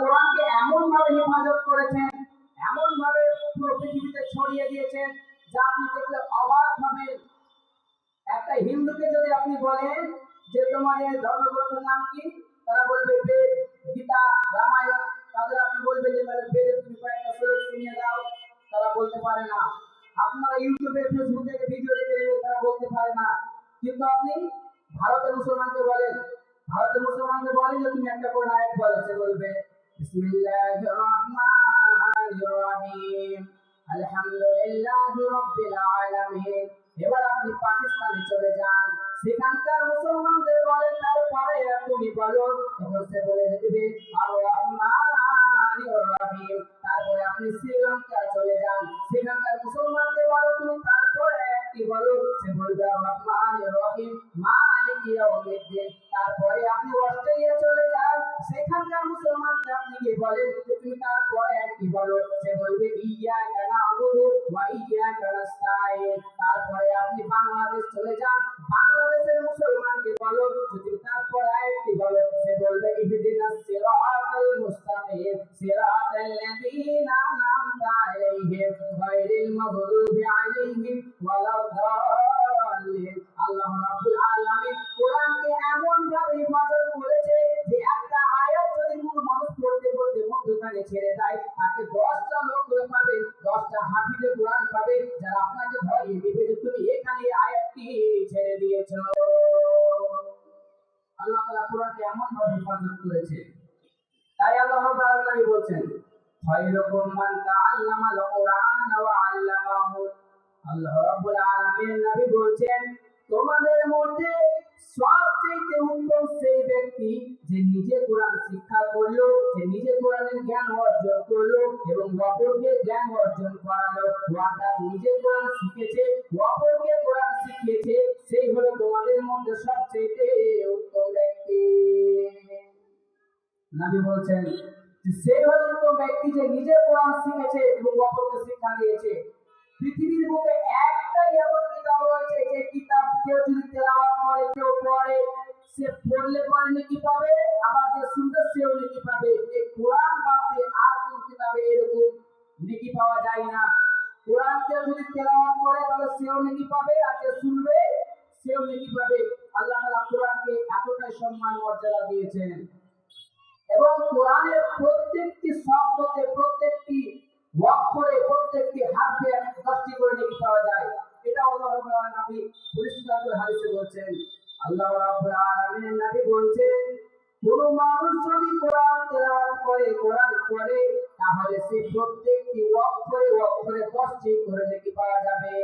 কোরআনকে এমন ভাবে হেফাজত করেছেন এমন ভাবে পুরো পৃথিবীতে ছড়িয়ে দিয়েছেন, যা আপনি দেখলে অবাক হবেন। একটা হিন্দুকে যদি আপনি বলেন যে তোমাদের ধর্মগ্রন্থের নাম কি, তারা বলবে বেদ, গীতা, রামায়ণ। তাদের আপনি বলবেন যে তাহলে বেদের তুমি কয়েকটা শ্লোক শুনিয়ে দাও, তারা বলতে পারে না। আপনারা ইউটিউবে, ফেসবুকে ভিডিও দেখে তারা বলতে পারে না। কিন্তু আপনি ভারতের মুসলমানকে বলেন, ভারতের মুসলমানকে বলেন যে তুমি একটা করে আয়াত বলো, সে বলবে বিসমিল্লাহির রহমানির রহিম আলহামদুলিল্লাহি রাব্বিল আলামিন এবার আপনি পাকিস্তানে চলে যান। সেখানকার মুসলমানদের বলেন তারপরে তুমি বলো। তখন সে বলে দেবে রহিম তারপরে আপনি শ্রীলঙ্কা চলে যান। সেখানকার মুসলমানদের বলো, তুমি তারপরে একটি বলো? সে বলবে আর রহমানির রহিম মালিক ইয়াউমিদ্দিন। তারপরে আপনি অস্ট্রেলিয়া চলে সেখানকার মুসলমানকে আপনি গিয়ে বলেন তুমি তারপরে একটি বলো? সে বলবে ইয়া কানা আবুদু ওয়া ইয়া কানাস্তাইন তারপরে আপনি বাংলাদেশ চলে যান। বাংলাদেশের মুসলমানকে বলো যে তুমি তারপরে আরেকটি বলো? সে বলবে, ইহদিনাস সিরাতাল মুস্তাকিম, সিরাতাল লাযীনা ছেড়ে দেয়। তাকে দশটা লোক পাবে, দশটা হাফিজে কোরআন পাবে, যারা আপনাকে ধরিয়ে দিবে যে তুমি এখানে আয়াতটি ছেড়ে দিয়েছ। আল্লাহ তাআলা কোরআনকে এমন ভাবে হেফাজত করেছে। তাই আল্লাহ বলছেন, খায়রুকুম মান কুরআন আল্লামাহু। আল্লাহ রাব্বুল আলামিন নবী বলছেন, তোমাদের মধ্যে সবচেয়ে উত্তম ব্যক্তি যে নিজে কোরআন শিক্ষা করল, যে নিজে কোরআনের জ্ঞান অর্জন করল এবং অপরকে জ্ঞান অর্জন করালো অর্থাৎ নিজে কোরআন শিখেছে অপরকে কোরআন শিখিয়েছে, সেই হলো তোমাদের মধ্যে সবচেয়ে উত্তম ব্যক্তি। নবী বলছেন সেই হলো উত্তম ব্যক্তি যে নিজে কোরআন শিখেছে এবং অপরকে শিক্ষা দিয়েছে। সে পড়লে পরে নাকি পাবে আবার যে শুনবে সেও নাকি পাবে। এই কোরআন বাদ আর কোন কিতাবে এরকম নাকি পাওয়া যায় না। কোরআন কেউ যদি তেলাওয়াত করে, তাহলে সেও নাকি পাবে, আর যে শুনবে, সেও নাকি পাবে। আল্লাহ তাআলা কোরআনকে এতটাই সম্মান মর্যাদা দিয়েছেন। এবং কোরআনের প্রত্যেকটি শব্দতে প্রত্যেকটি অক্ষরে, প্রত্যেকটি হারফে দশটি করে নেকি পাওয়া যায়। এটা আল্লাহ রাব্বুল পরিষ্কার করে হাদিসে বলছেন। আল্লাহ রাব্বুল আলামিন নবী বলছেন কোন মানুষ যদি কোরআন তেলাওয়াত করে, কোরআন পড়ে, তাহলে সে প্রত্যেকটি অক্ষরে অক্ষরে দশটি করে নাকি পাওয়া যাবে।